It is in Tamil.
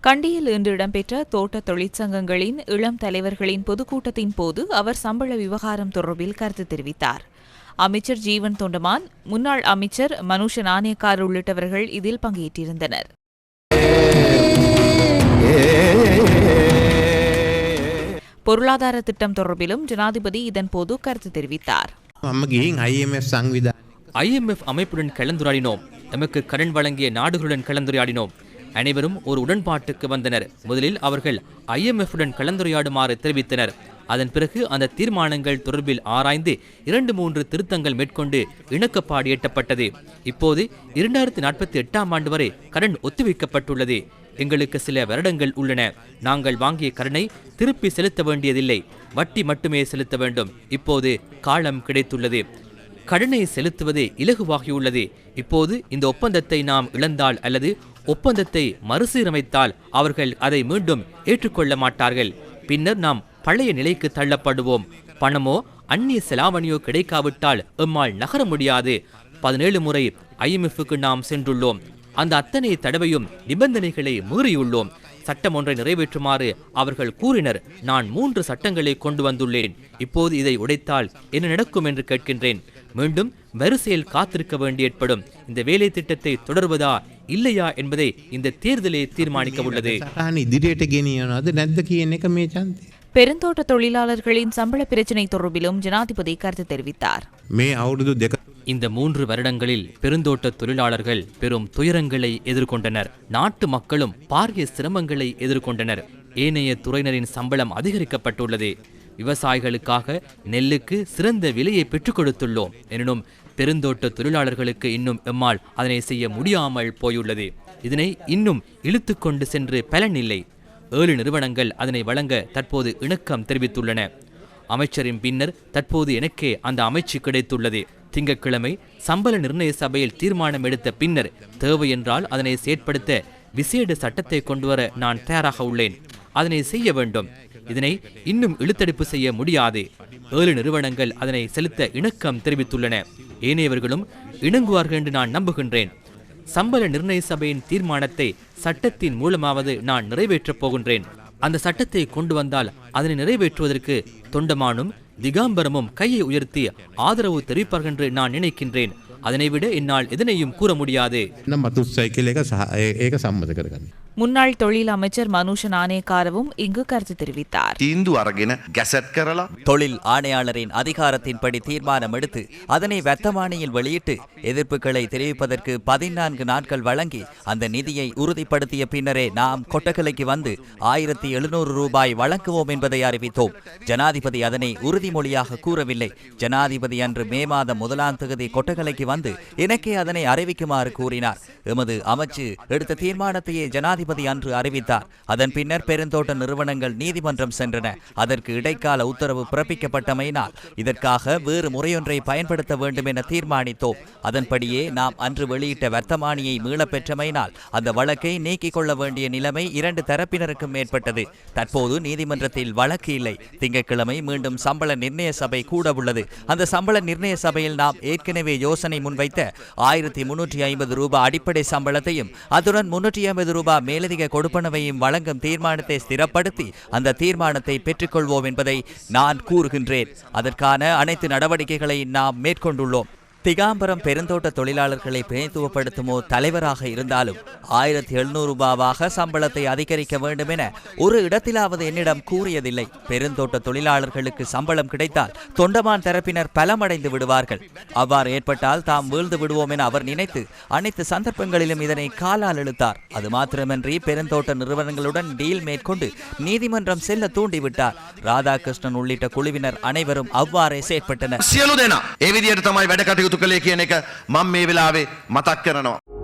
கண்டியில் இன்று இடம்பெற்ற தோட்ட தொழிற்சங்கங்களின் இளம் தலைவர்களின் பொதுக்கூட்டத்தின் போது அவர் சம்பள விவகாரம் தொடர்பில் கருத்து தெரிவித்தார். அமைச்சர் ஜீவன் தொண்டமான் முன்னாள் அமைச்சர் மனுஷ நாணயக்கார் உள்ளிட்டவர்கள் இதில் பங்கேற்றிருந்தனர். பொருளாதார திட்டம் தொடர்பிலும் ஜனாதிபதி இதன்போது கருத்து தெரிவித்தார். ஐஎம்எஃப் அமைப்புடன் கலந்துரையாடினோம். நமக்கு கடன் வழங்கிய நாடுகளுடன் கலந்துரையாடினோம். அனைவரும் ஒரு உடன்பாட்டுக்கு வந்தனர். முதலில் அவர்கள் IMF கலந்துரையாடுமாறு தெரிவித்தனர். அதன் பிறகு அந்த தீர்மானங்கள் தொடர்பில் ஆராய்ந்து இரண்டு மூன்று திருத்தங்கள் மேற்கொண்டு இணக்கப்பாடு எட்டப்பட்டது. இப்போது இரண்டாயிரத்தி நாற்பத்தி எட்டாம் ஆண்டு வரை கடன் ஒத்திவைக்கப்பட்டுள்ளது. எங்களுக்கு சில வருடங்கள் உள்ளன. நாங்கள் வாங்கிய கடனை திருப்பி செலுத்த வேண்டியதில்லை. வட்டி மட்டுமே செலுத்த வேண்டும். இப்போது காலம் கிடைத்துள்ளது. கடனை செலுத்துவது இலகுவாகியுள்ளது. இப்போது இந்த ஒப்பந்தத்தை நாம் இழந்தால் அல்லது ஒப்பந்தத்தை மறுசீரமைத்தால் அவர்கள் அதை மீண்டும் ஏற்றுக்கொள்ள மாட்டார்கள். பின்னர் நாம் பழைய நிலைக்கு தள்ளப்படுவோம். பணமோ அந்நிய செலாவணியோ கிடைக்காவிட்டால் எம்மால் நகர முடியாது. பதினேழு முறை ஐஎம்எஃப்க்கு நாம் சென்றுள்ளோம். அந்த அத்தனை தடவையும் நிபந்தனைகளை மீறியுள்ளோம். சட்டம் ஒன்றை நிறைவேற்றுமாறு அவர்கள் கூறினர். நான் மூன்று சட்டங்களை கொண்டு வந்துள்ளேன். இப்போது இதை உடைத்தால் என்ன நடக்கும் என்று கேட்கின்றேன். மீண்டும் வரிசையில் காத்திருக்க வேண்டி ஏற்படும் இந்த வேலை திட்டத்தை தொடர்வதா இல்லையா என்பதை இந்த தேர்தலே தீர்மானிக்க உள்ளது. பெருந்தோட்ட தொழிலாளர்களின் சம்பள பிரச்சினை தொடர்பிலும் ஜனாதிபதி கருத்து தெரிவித்தார். இந்த மூன்று வருடங்களில் பெருந்தோட்ட தொழிலாளர்கள் பெரும் துயரங்களை எதிர்கொண்டனர். நாட்டு மக்களும் பாரிய சிரமங்களை எதிர்கொண்டனர். ஏனைய துறையினரின் சம்பளம் அதிகரிக்கப்பட்டுள்ளது. விவசாயிகளுக்காக நெல்லுக்கு சிறந்த விலையை பெற்றுக் கொடுத்துள்ளோம். எனினும் பெருந்தோட்ட தொழிலாளர்களுக்கு இன்னும் எம்மால் அதனை செய்ய முடியாமல் போயுள்ளது. இதனை இன்னும் இழுத்துக்கொண்டு சென்று பலனில்லை ஏழு நிறுவனங்கள் அதனை வழங்க தற்போது இணக்கம் தெரிவித்துள்ளன. அமைச்சரின் பின்னர் தற்போது எனக்கே அந்த அமைச்சு கிடைத்துள்ளது. திங்கட்கிழமை சம்பள நிர்ணய சபையில் தீர்மானம் எடுத்த பின்னர் தேவை என்றால் அதனை செயற்படுத்த விசேட சட்டத்தை கொண்டுவர நான் தயாராக உள்ளேன். அதனை செய்ய வேண்டும். இதனை இன்னும் இழுத்தடிப்பு செய்ய முடியாது. ஏழு நிறுவனங்கள் அதனை செலுத்த இணக்கம் தெரிவித்துள்ளன. ஏனையவர்களும் இணங்குவார்கள் என்று நான் நம்புகின்றேன். சம்பள நிர்ணய சபையின் தீர்மானத்தை சட்டத்தின் மூலமாவது நான் நிறைவேற்றப் போகின்றேன். அந்த சட்டத்தை கொண்டு வந்தால் அதனை நிறைவேற்றுவதற்கு தொண்டமானும் திகாம்பரமும் கையை உயர்த்தி ஆதரவு தெரிவிப்பார்கள் என்று நான் நினைக்கின்றேன். அதனை விட என்னால் எதனையும் கூற முடியாது. முன்னாள் தொழில் அமைச்சர் மனுஷன் ஆணையக்காரவும் இங்கு கருத்து தெரிவித்தார். தீந்து அரகின கெசட் கேரளா. தொழில் ஆணையாளரின் அதிகாரத்தின்படி தீர்மானம் எடுத்து அதனை வர்த்தமானியில் வெளியிட்டு எதிர்ப்புகளை தெரிவிப்பதற்கு பதினான்கு நாட்கள் வழங்கி அந்த நிதியை உறுதிப்படுத்திய பின்னரே நாம் கொட்டக்கலைக்கு வந்து ஆயிரத்தி எழுநூறு ரூபாய் வழங்குவோம் என்பதை அறிவித்தோம். ஜனாதிபதி அதனை உறுதிமொழியாக கூறவில்லை. ஜனாதிபதி அன்று மே மாதம் முதலாம் தேதி கொட்டகலைக்கு வந்து எனக்கே அதனை அறிவிக்குமாறு கூறினார். எமது அமைச்சு எடுத்த தீர்மானத்தையே ஜனாதிபதி அன்று அறிவித்தார். அதன் பின்னர் பெருந்தோட்ட நிறுவனங்கள் நீதிமன்றம் சென்றன. அதற்கு இடைக்கால உத்தரவு பிறப்பிக்கப்பட்டமையினால் இதற்காக வேறு முறையொன்றை பயன்படுத்த வேண்டும் என தீர்மானித்தோம். அதன்படியே நாம் அன்று வெளியிட்ட வர்த்தமானியை மீளப் பெற்றமையினால் அந்த வழக்கை நீக்கிக் கொள்ள வேண்டிய நிலைமை இரண்டு தரப்பினருக்கும் ஏற்பட்டது. தற்போது நீதிமன்றத்தில் வழக்கு இல்லை. திங்கட்கிழமை மீண்டும் சம்பள நிர்ணய சபை கூட உள்ளது. அந்த சம்பள நிர்ணய சபையில் நாம் ஏற்கனவே யோசனை முன்வைத்த ஆயிரத்தி முன்னூற்றி ஐம்பது ரூபாய் அடிப்படை சம்பளத்தையும் அத்துடன் முன்னூற்றி ஐம்பது ரூபாய் மேலதிக கொடுப்பனவையும் வழங்கும் தீர்மானத்தை ஸ்திரப்படுத்தி அந்த தீர்மானத்தை பெற்றுக்கொள்வோம் என்பதை நான் கூறுகின்றேன். அதற்கான அனைத்து நடவடிக்கைகளை நாம் மேற்கொண்டுள்ளோம். திகாம்பரம் பெருந்தோட்ட தொழிலாளர்களை பிரதித்துவப்படுத்துமோ தலைவராக இருந்தாலும் ஆயிரத்தி எழுநூறு ரூபாவாக சம்பளத்தை அதிகரிக்க வேண்டும் என ஒரு இடத்திலாவது என்னிடம் கூறியதில்லை. பெருந்தோட்ட தொழிலாளர்களுக்கு சம்பளம் கிடைத்தால் தொண்டமான் தரப்பினர் பலமடைந்து விடுவார்கள். அவ்வாறு ஏற்பட்டால் தாம் வீழ்ந்து விடுவோம் என அவர் நினைத்து அனைத்து சந்தர்ப்பங்களிலும் இதனை காலால் இழுத்தார். அது மாத்திரமின்றி பெருந்தோட்ட நிறுவனங்களுடன் டீல் மேற்கொண்டு நீதிமன்றம் செல்ல தூண்டிவிட்டார். ராதாகிருஷ்ணன் உள்ளிட்ட குழுவினர் அனைவரும் அவ்வாறே செயற்பட்டனர். සියලු දෙනා ඒ විදියට තමයි වැඩ කටයුතු කළේ කියන එක මම මේ වෙලාවේ මතක් කරනවා.